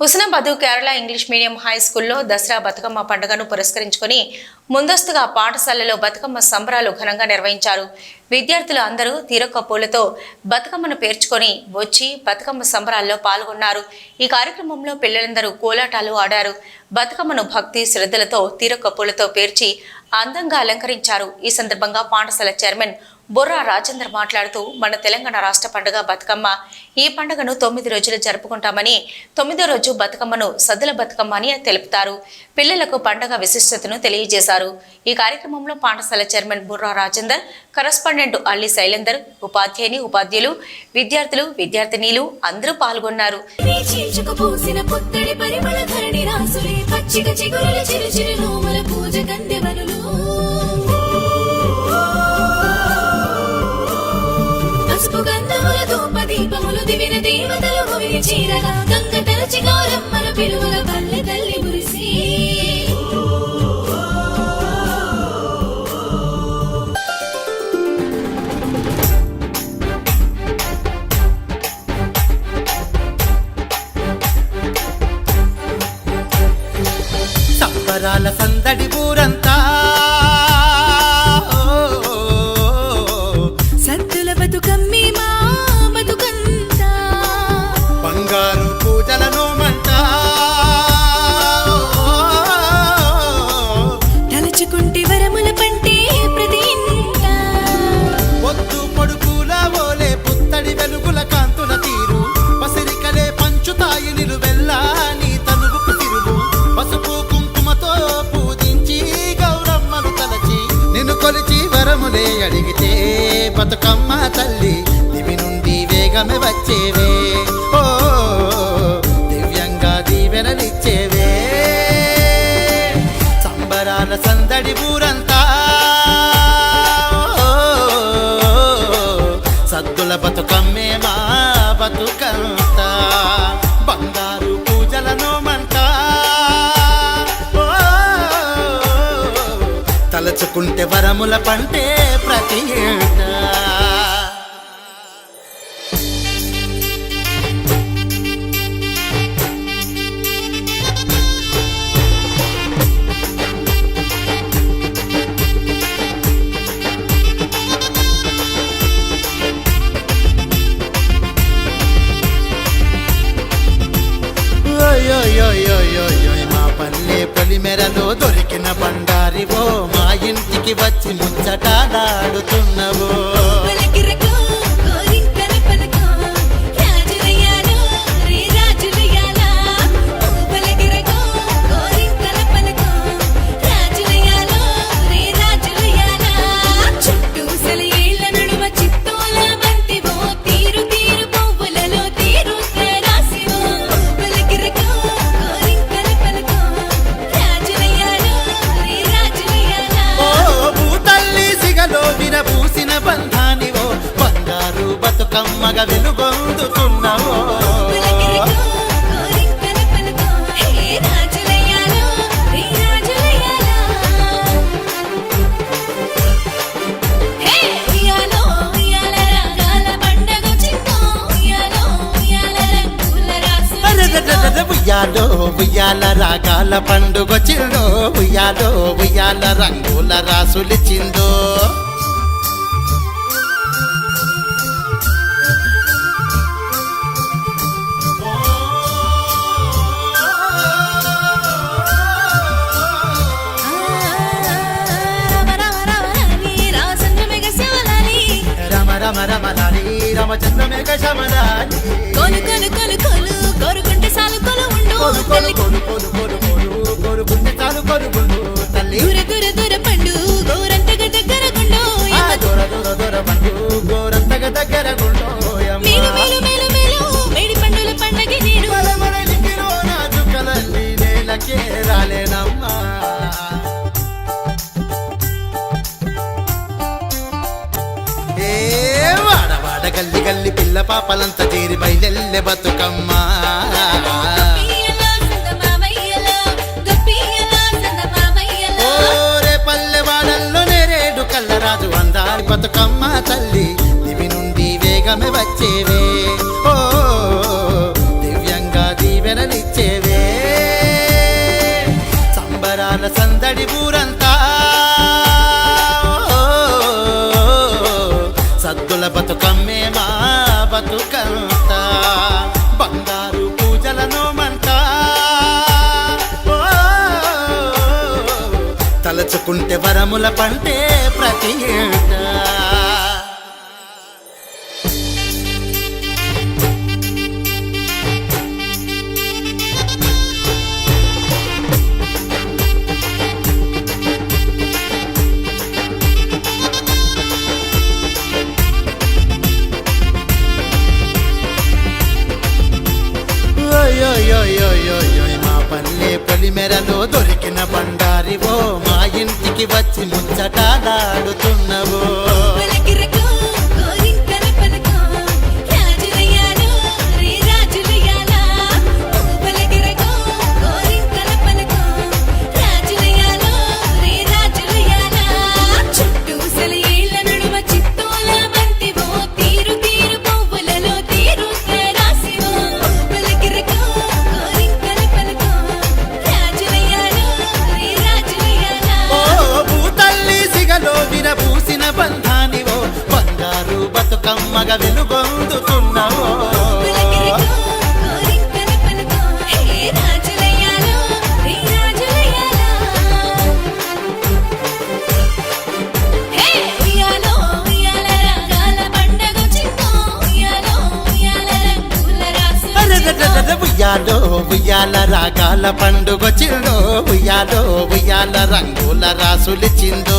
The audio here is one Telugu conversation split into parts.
Husnabad Kerala English medium high స్కూల్లో దసరా బతుకమ్మ పండుగను పురస్కరించుకొని ముందస్తుగా పాఠశాలలో బతుకమ్మ సంబరాలు ఘనంగా నిర్వహించారు. విద్యార్థులు అందరూ తీరొక్క పూలతో బతుకమ్మను పేర్చుకొని వచ్చి బతుకమ్మ సంబరాల్లో పాల్గొన్నారు. ఈ కార్యక్రమంలో పిల్లలందరూ కోలాటాలు ఆడారు. బతుకమ్మను భక్తి శ్రద్ధలతో తీరొక్క పూలతో పేర్చి అందంగా అలంకరించారు. ఈ సందర్భంగా పాఠశాల చైర్మన్ బొర్రా రాజేందర్ మాట్లాడుతూ మన తెలంగాణ రాష్ట్ర పండుగ బతుకమ్మ ఈ పండుగను తొమ్మిది రోజులు జరుపుకుంటామని తొమ్మిదో రోజు బతుకమ్మను సద్దుల బతుకమ్మ అని తెలుపుతారు. పిల్లలకు పండుగ విశిష్టతను తెలియజేశారు. ఈ కార్యక్రమంలో పాఠశాల చైర్మన్ బుర్రా రాజేందర్ కరస్పాండెంట్ అల్లి శైలేందర్ ఉపాధ్యాయుని ఉపాధ్యులు విద్యార్థులు విద్యార్థినీలు అందరూ పాల్గొన్నారు. నీ దీపములు దివిన దేవతలు భూమిని చీరగా. గంగ తలచి గౌరమ్మను పిలువల పల్లె తల్లి మురిసి. సంబరాల సందడి ఊరంతా బతుకమ్మ తల్లి దివి నుండి వేగమే వచ్చేవే. తలచుకుంటే వరముల పంటే ప్రతి ఏటా. మా పల్లె పొలిమెరలో దొరికిన బండారివో. ఇంటికి వచ్చి ముచ్చట నాడుతున్నవో. ఉయ్యాలో ఉయ్యాల రాగాల పండుగ చిల్లో ఉయ్యాలో ఉయ్యాల రంగుల రాసులిచ్చిందో. తల్లి కొలు కొలు కొలు కొలు కొరుకుంటే చాలు కొరుకుండు తల్లి. దూర దూర దూర పండు గోరంతగా దగ్గర గుండు దొర దొర దొర పండు గోరంతగా దగ్గర గుండోయమ్మ మేలు మేలు మేలు మేలు మేడి పండుల పండగ నేను మలమలలికిలో నాజుకలల్లి నేలకే రాలేనమ్మా. గల్లి గల్లి పిల్ల పాపలంతా చేరి బయలెల్లె బతుకమ్మా. బతుకమ్మ తల్లి దివి నుండి వేగమే వచ్చేవే. ఓ దివ్యంగా దీవెనలిచ్చేవే. సంబరాల సందడి ఊరంతా. సద్దుల బతుకమ్మే చేసుకుంటే వరముల పంటే ప్రతి ఏటా. ఆడుతున్నావో కమ్మగ వెలుగొందుతున్నావో. ఉయ్యాల రాగాల పండుగ చిందో ఉయ్యాలో ఉయ్యాల రంగుల రాసులిచ్చిందో.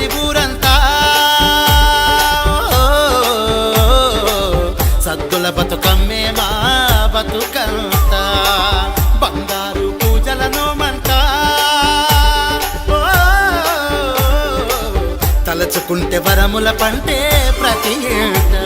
ఉన్నది ఊరంతా. సద్దుల బతుకమ్మే మా బతుకంత. బంగారు పూజలను మంట తలచుకుంటే వరముల పంటే ప్రతి ఏటా.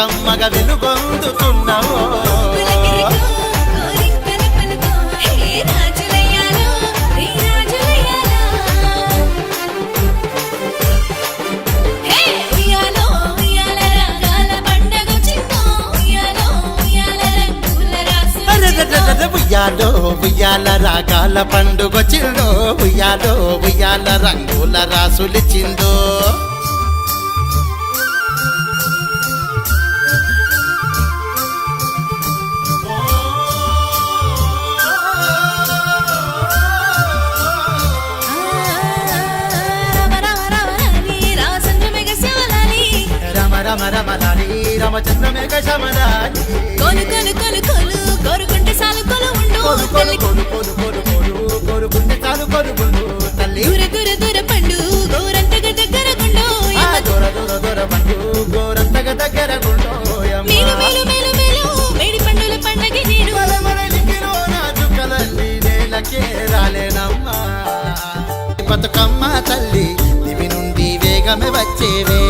కమ్మగా వెలుగొందుతున్నావో. ఉయ్యాలో ఉయ్యాల రాగాల పండుగ చిందో ఉయ్యాలో ఉయ్యాల రంగుల రాసులిచ్చిందో. రామచంద్రమేక శమదాని కొలు కొలు కొలు కొలు కోరుకుంటే చాలు కొలు ఉండు కొలు కొలు కొలు కొలు కొలు కొలు కోరుకుంటే చాలు కొలుగుండు తల్లి. దూర దూర దూర పండు గోరంతగ దగ్గర గుండు దూర దూర దూర పండు గోరంతగ దగ్గర గుండు మేలు మేలు మేలు మేలు మేడి పండుల బతుకమ్మ తల్లి దివి నుండి వేగమే వచ్చేవే.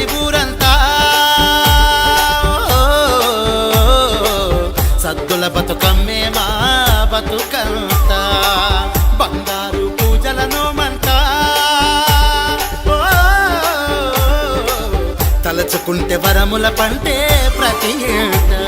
చెందింది ఊరంతా. సద్దుల బతుకమ్మే మా బతుకంతా. బంగారు పూజలను మంట తలచుకుంటే వరముల పంటే ప్రతి ఏటా.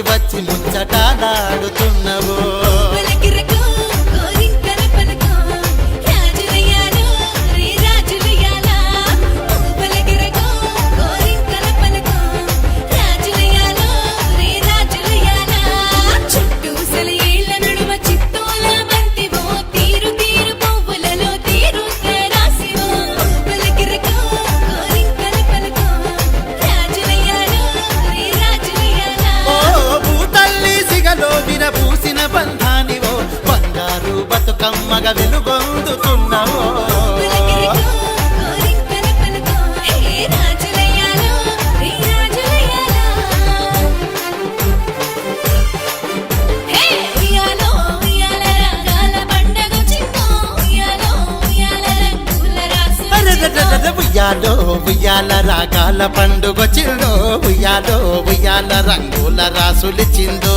వచ్చి ముచ్చట దాడుతున్నావు? కమ్మగా వెలుగొందుతున్నావు. ఉయ్యాలో ఉయ్యాల రాగాల పండుగ చిల్లో ఉయ్యాలో ఉయ్యాల రంగుల రాసులిచ్చిందో.